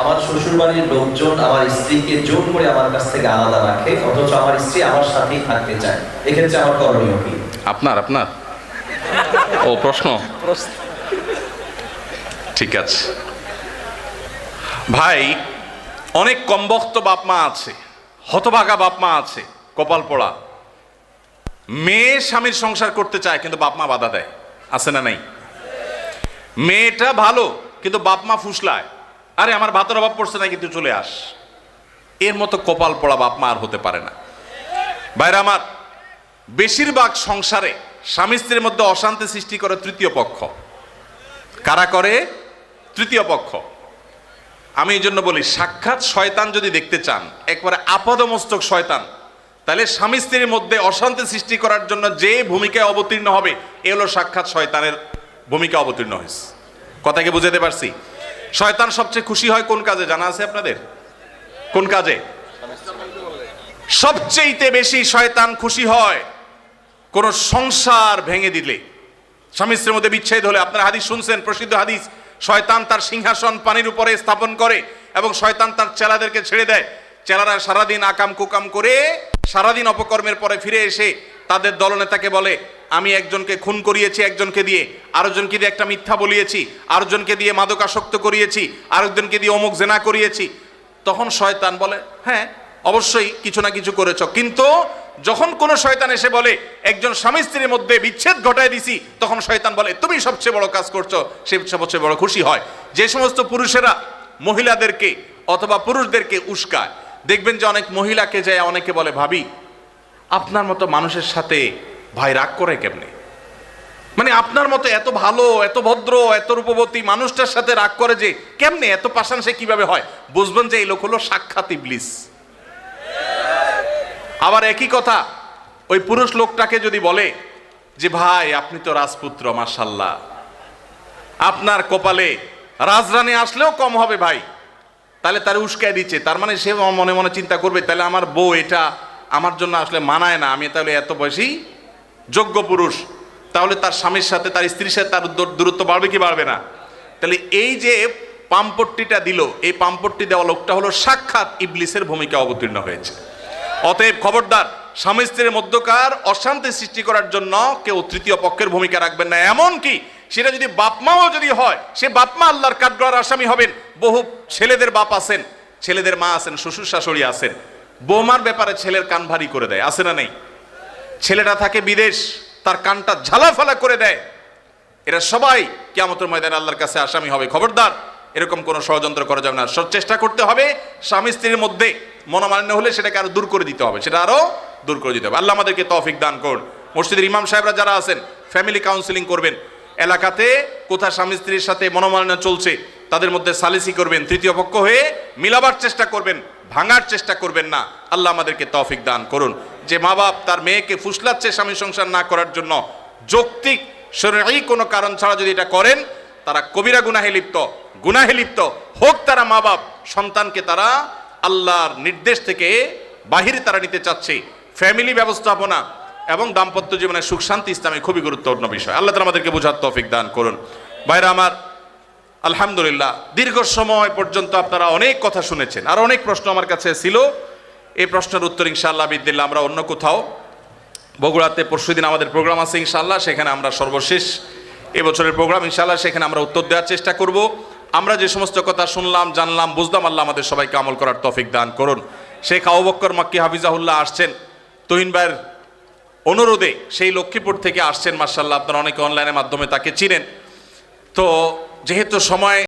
আমার শ্বশুর বাড়ির লোকজন আমার স্ত্রীকে জোর করে আমার কাছ থেকে আলাদা রাখে অথচ আমার স্ত্রী আমার সাথেই থাকতে চায়। এক্ষেত্রে আমার করণীয় কি? আপনার আপনার? ও প্রশ্ন। ঠিক আছে। ভাই অনেক কমবক্ত বাপ মা আছে হতভাগা বাপ মা আছে কপাল পড়া। মেয়ে স্বামীর সংসার করতে চায় কিন্তু বাপ মা বাধা দেয়। আছে না নাই? মেয়েটা ভালো কিন্তু বাপ মা ফুসলায়। আরে, আমার ভাতের অভাব পড়ছে না কিন্তু চলে আস। এর মতো কপাল পড়া বাপ মা আর হতে পারে না। বাইরে আমার, বেশিরভাগ সংসারে স্বামী স্ত্রীর মধ্যে অশান্তি সৃষ্টি করে তৃতীয় পক্ষ। কারা করে? তৃতীয় পক্ষ। আমি এই জন্য বলি, সাক্ষাৎ শয়তান যদি দেখতে চান, একবারে আপাদমস্তক শয়তান, তাহলে স্বামী স্ত্রীর মধ্যে অশান্তি সৃষ্টি করার জন্য যে ভূমিকায় অবতীর্ণ হবে, এ হলো সাক্ষাৎ শয়তানের ভূমিকা অবতীর্ণ হয়েছে। কথাকে বুঝাতে পারছি? শয়তান সবচেয়ে খুশি হয় কোন কাজে? জানা আছে আপনাদের? কোন কাজে? সবচেয়েতে বেশি শয়তান খুশি হয় কোন সংসার ভেঙে দিলে। স্বামী স্ত্রীর মধ্যে বিচ্ছেদ হলে আপনারা হাদিস শুনছেন, প্রসিদ্ধ হাদিস, শয়তান তার সিংহাসন পানির উপরে স্থাপন করে এবং শয়তান তার চেলাদেরকে ছেড়ে দেয়। চেলারা সারাদিন আকাম কুকাম করে সারাদিন অপকর্মের পরে ফিরে এসে তাদের দলনেতাকে বলে, আমি একজনকে খুন করিয়েছি, একজনকে দিয়ে। আরেকজনকে দিয়ে একটা মিথ্যা বলিয়েছি। আরেকজনকে দিয়ে মাদকাসক্ত করিয়েছি। আরেকজনকে দিয়ে অমুক জেনা করিয়েছি। তখন শয়তান বলে হ্যাঁ অবশ্যই কিছু না কিছু করেছ। কিন্তু যখন কোনো শয়তান এসে বলে, একজন স্বামী স্ত্রীর মধ্যে বিচ্ছেদ ঘটায় দিছি, তখন শয়তান বলে, তুমি সবচেয়ে বড় কাজ করছ, সে সবচেয়ে বড় খুশি হয়। যে সমস্ত পুরুষেরা মহিলাদেরকে অথবা পুরুষদেরকে উস্কায়। দেখবেন যে অনেক মহিলাকে যায়, অনেকে বলে, ভাবি আপনার মতো মানুষের সাথে ভাই রাগ করে কেমনে? মানে আপনার মতো এত ভালো, এত ভদ্র, এত রূপবতী মানুষটার সাথে রাগ করে যে কেমনে, এত পাশান সে কীভাবে হয়? বুঝবেন যে এই লোক হলো সাক্ষাৎ ইবলিস। আবার একই কথা, ওই পুরুষ লোকটাকে যদি বলে যে, ভাই, আপনি তো রাজপুত্র মাসাল্লাহ আপনার কপালে রাজরানী আসলেও কম হবে ভাই। তাহলে তার উস্কায় দিচ্ছে। তার মানে সে মনে মনে চিন্তা করবে, তাহলে আমার বউ এটা আমার জন্য আসলে মানায় না, আমি তাহলে এত বেশি যোগ্য পুরুষ, তাহলে তার স্বামীর সাথে, তার স্ত্রীর সাথে তার দূরত্ব বাড়বে কি বাড়বে না? তাহলে এই যে পাম্পট্টিটা দিল, এই পাম্পট্টি দেওয়া লোকটা হলো সাক্ষাৎ ইবলিসের ভূমিকা অবতীর্ণ হয়েছে। অতএব খবরদার, স্বামী স্ত্রীর মধ্যকার অশান্তি সৃষ্টি করার জন্য কেউ তৃতীয় পক্ষের ভূমিকা রাখবেন না। এমন কি সেটা যদি বাপমাও যদি হয়, সে বাপমা আল্লাহর কাঠগড়ার আসামি হবেন। বহু ছেলেদের বাপ আছেন, ছেলেদের মা আছেন, শ্বশুর শাশুড়ি আছেন। বৌমার ব্যাপারে ছেলের কান ভারী করে দেয়, আছে না নেই? ছেলেটা থাকে বিদেশ, তার কানটা ঝালাফালা করে দেয়। এরা সবাই কিয়ামতের ময়দানে আল্লাহর কাছে আসামি হবে। খবরদার, এরকম কোনো ষড়যন্ত্র করা যাবে না। সব চেষ্টা করতে হবে স্বামী স্ত্রীর মধ্যে মনোমালিন্য হলে সেটাকে আরও দূর করে দিতে হবে। সেটা আরও দূর করে দিতে হবে। আল্লাহ আমাদেরকে তৌফিক দান করুন। মসজিদের ইমাম সাহেবরা যারা আছেন ফ্যামিলি কাউন্সিলিং করবেন। এলাকাতে কোথায় স্বামী স্ত্রীর সাথে মনোমালিন্য চলছে, তাদের মধ্যে সালিসি করবেন। তৃতীয় পক্ষ হয়ে মিলাবার চেষ্টা করবেন। ভাঙার চেষ্টা করবেন না। আল্লাহ আমাদেরকে তৌফিক দান করুন। যে মা বাপ তার মেয়েকে ফুসলাচ্ছে স্বামী সংসার না করার জন্য, যৌক্তিক শরীরই কোনো কারণ ছাড়া যদি এটা করেন, তারা কবিরা গুনাহে লিপ্ত গুনাহে লিপ্ত হোক তারা মা বাপ সন্তানকে তারা আল্লাহর নির্দেশ থেকে বাহিরে তারা নিতে চাচ্ছে। ফ্যামিলি ব্যবস্থাপনা এবং দাম্পত্য জীবনের সুখ শান্তি ইসলামে খুবই গুরুত্বপূর্ণ বিষয়। আল্লাহ তালা আমাদেরকে বোঝার তৌফিক দান করুন। বাইরে আমার আলহামদুলিল্লাহ, দীর্ঘ সময় পর্যন্ত আপনারা অনেক কথা শুনেছেন। আর অনেক প্রশ্ন আমার কাছে ছিল। এই প্রশ্নের উত্তর ইনশাআল্লাহ বিদিল্লা আমরা অন্য কোথাও। বগুড়াতে পরশুদিন আমাদের প্রোগ্রাম আছে ইনশাআল্লাহ, সেখানে আমরা সর্বশেষ এবছরের প্রোগ্রাম ইনশাআল্লাহ, সেখানে আমরা উত্তর দেওয়ার চেষ্টা করব। আমরা যে সমস্ত কথা শুনলাম, জানলাম, বুঝলাম, আল্লাহ আমাদের সবাইকে আমল করার তৌফিক দান করুন। শেখ আবু বক্কর মাক্কি হাফিজাহুল্লাহ আসছেন। তহিন ভাইয়ের অনুরোধে সেই লক্ষ্মীপুর থেকে আসছেন মার্শাল্লাহ আপনারা অনেকে অনলাইনের মাধ্যমে তাকে চিনেন। তো যেহেতু সময়